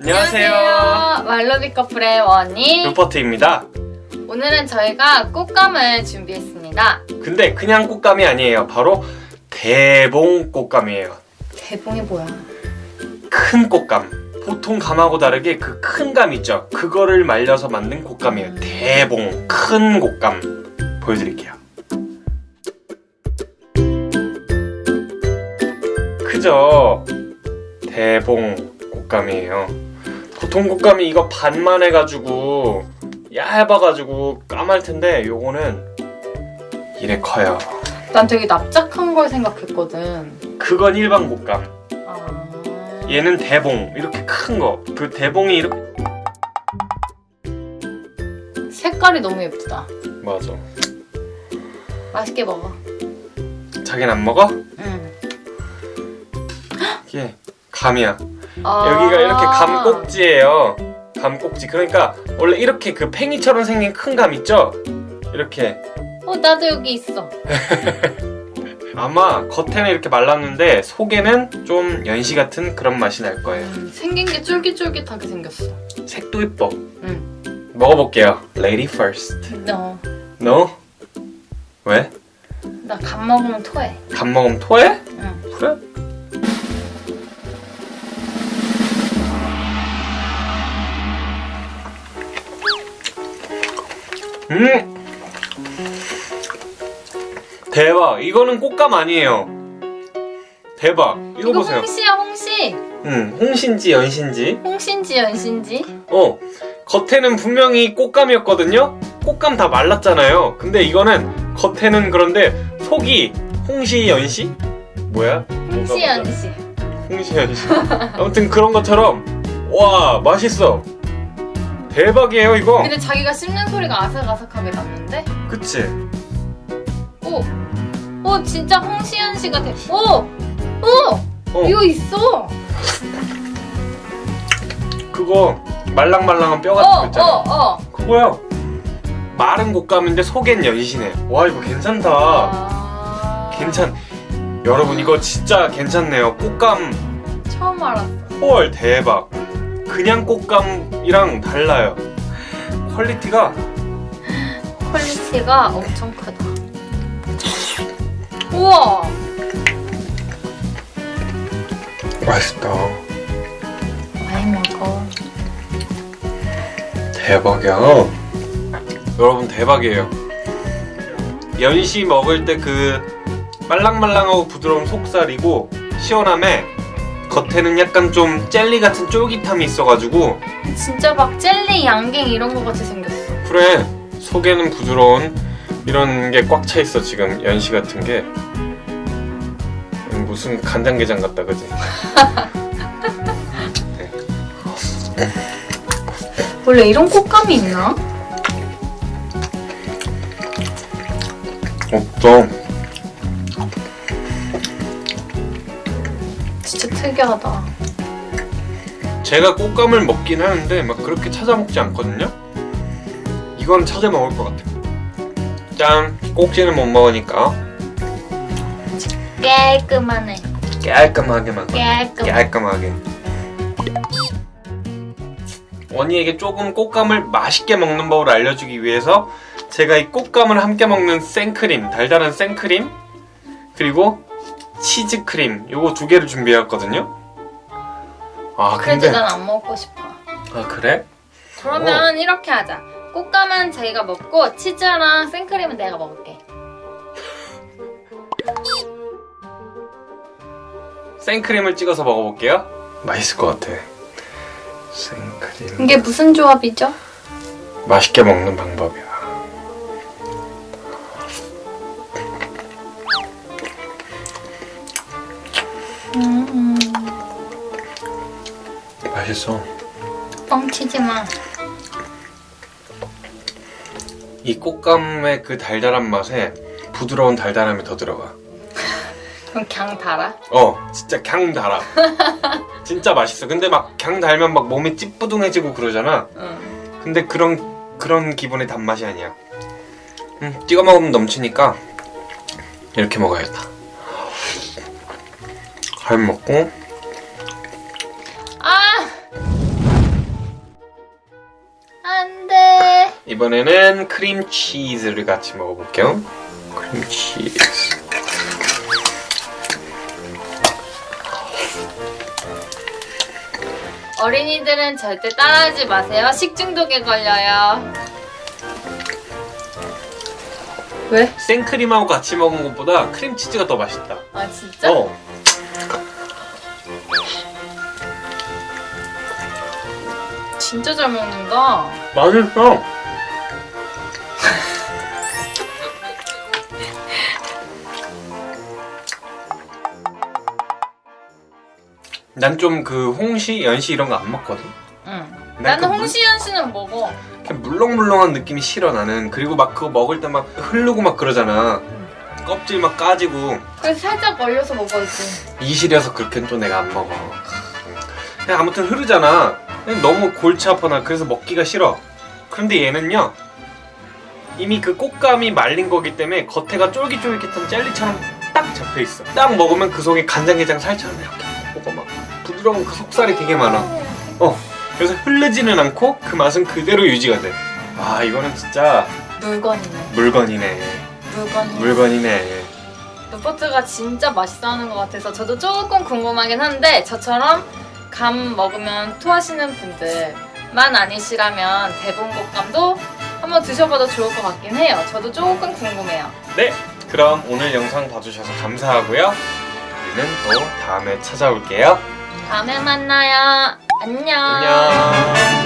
안녕하세요. 말로비 커플의 원희. 루퍼트입니다. 오늘은 저희가 꽃감을 준비했습니다. 근데 그냥 꽃감이 아니에요. 바로 대봉 꽃감이에요. 대봉이 뭐야? 큰 꽃감. 보통 감하고 다르게 그 큰 감 있죠? 그거를 말려서 만든 꽃감이에요. 대봉. 큰 꽃감. 보여드릴게요. 그죠? 대봉 꽃감이에요. 보통 꽃감이 이거 반만 해가지고 얇아가지고 까말 텐데 요거는 이래 커요. 난 되게 납작한 걸 생각했거든. 그건 일반 꽃감. 아... 얘는 대봉 이렇게 큰 거. 그 대봉이 이렇게 색깔이 너무 예쁘다. 맞아. 맛있게 먹어. 자기는 안 먹어? 응. 이게 감이야. 아... 여기가 이렇게 감 꼭지예요. 감 꼭지. 그러니까 원래 이렇게 그 팽이처럼 생긴 큰 감 있죠? 이렇게 어, 나도 여기 있어. 아마 겉에는 이렇게 말랐는데 속에는 좀 연시 같은 그런 맛이 날 거예요. 음, 생긴 게 쫄깃쫄깃하게 생겼어. 색도 이뻐. 응. 먹어볼게요. Lady first. 너, No? 왜? 나 감 먹으면 토해. 감 먹으면 토해? 응. 그래? 음! 대박! 이거는 꽃감 아니에요. 대박! 이거, 이거 보세요. 홍시야, 홍시. 음, 홍신지 연신지. 홍신지, 연신지. 어, 겉에는 분명히 꽃감이었거든요? 꽃감 다 말랐잖아요. 근데 이거는 겉에는 그런데 속이 홍시 연시? 뭐야? 홍시. 연시. 홍시 연시. 아무튼 그런 것처럼 와 맛있어. 대박이에요 이거. 근데 자기가 씹는 소리가 아삭아삭하게 났는데? 그치? 오! 오, 진짜 홍시연 씨가 돼. 오! 오! 어. 이거 있어! 그거 말랑말랑한 뼈 어, 같은 거 있잖아. 어, 어. 그거야. 마른 곶감인데 속엔 연시네. 와 이거 괜찮다. 아... 괜찮. 여러분 이거 진짜 괜찮네요. 꽃감 처음 알았어. 헐 대박. 그냥 꽃감이랑 달라요. 퀄리티가 퀄리티가 엄청 크다. 우와! 맛있다. 많이 먹어. 대박이야. 여러분 대박이에요. 연시 먹을 때 그 말랑말랑하고 부드러운 속살이고 시원함에 겉에는 약간 좀 젤리 같은 쫄깃함이 있어가지고 진짜 막 젤리, 양갱 이런 거 같이 생겼어. 그래 속에는 부드러운 이런 게 꽉 차 있어 지금 연시 같은 게 음, 무슨 간장게장 같다 그지? 원래 이런 꽃감이 있나? 없어. 특이하다. 제가 꽃감을 먹긴 하는데 막 그렇게 찾아 먹지 않거든요. 이건 찾아 먹을 것 같아. 짠 꼭지는 못 먹으니까 깔끔하네. 깔끔하게만 깔끔. 깔끔하게. 원희에게 조금 꽃감을 맛있게 먹는 법을 알려주기 위해서 제가 이 꽃감을 함께 먹는 생크림, 달달한 생크림 그리고 치즈 크림 요거 두 개를 준비해왔거든요. 아 그래도 근데 난 안 먹고 싶어. 아 그래? 그러면 이렇게 하자. 꽃감은 자기가 먹고 치즈랑 생크림은 내가 먹을게. 생크림을 찍어서 먹어볼게요. 맛있을 것 같아. 생크림. 이게 무슨 조합이죠? 맛있게 먹는 방법이야. 음, 맛있어. 뻥치지 마. 이 꽃감의 그 달달한 맛에 부드러운 달달함이 더 들어가. 그럼 그냥 달아? 어, 진짜 강 달아. 진짜 맛있어. 근데 막 강 달면 막 몸이 찌뿌둥해지고 그러잖아. 응. 근데 그런 그런 기분의 단맛이 아니야. 음, 찍어 먹으면 넘치니까 이렇게 먹어야겠다. 밥 먹고 아! 안 돼. 이번에는 크림치즈를 같이 먹어볼게요. 크림치즈. 어린이들은 절대 따라하지 마세요. 식중독에 걸려요. 왜? 생크림하고 같이 먹은 것보다 크림치즈가 더 맛있다. 아, 진짜? 어. 진짜 잘 먹는다. 맛있어. 난 좀 그 홍시, 연시 이런 거 안 먹거든. 응. 난 나는 그 물- 홍시연 씨는 먹어. 그냥 물렁물렁한 느낌이 싫어 나는. 그리고 막 그거 먹을 때 막 흐르고 막 그러잖아. 껍질 막 까지고 그래서 살짝 얼려서 먹어야지. 이실이어서 그렇게는 또 내가 안 먹어. 그냥 아무튼 흐르잖아. 너무 골치 아파 나 그래서 먹기가 싫어. 그런데 얘는요 이미 그 꽃감이 말린 거기 때문에 겉에가 쫄깃쫄깃한 젤리처럼 딱 잡혀 있어. 딱 먹으면 그 속에 간장게장 살처럼 이렇게 먹어 막 부드러운 그 속살이 되게 많아. 어 그래서 흐르지는 않고 그 맛은 그대로 유지가 돼. 아 이거는 진짜 물건이네. 물건이네. 물건이. 물건이네. 루포트가 진짜 맛있어 하는 것 같아서 저도 조금 궁금하긴 한데 저처럼 감 먹으면 토하시는 분들만 아니시라면 대봉곡감도 한번 드셔봐도 좋을 것 같긴 해요. 저도 조금 궁금해요. 네, 그럼 오늘 영상 봐주셔서 감사하고요. 우리는 또 다음에 찾아올게요. 다음에 만나요. 안녕. 안녕.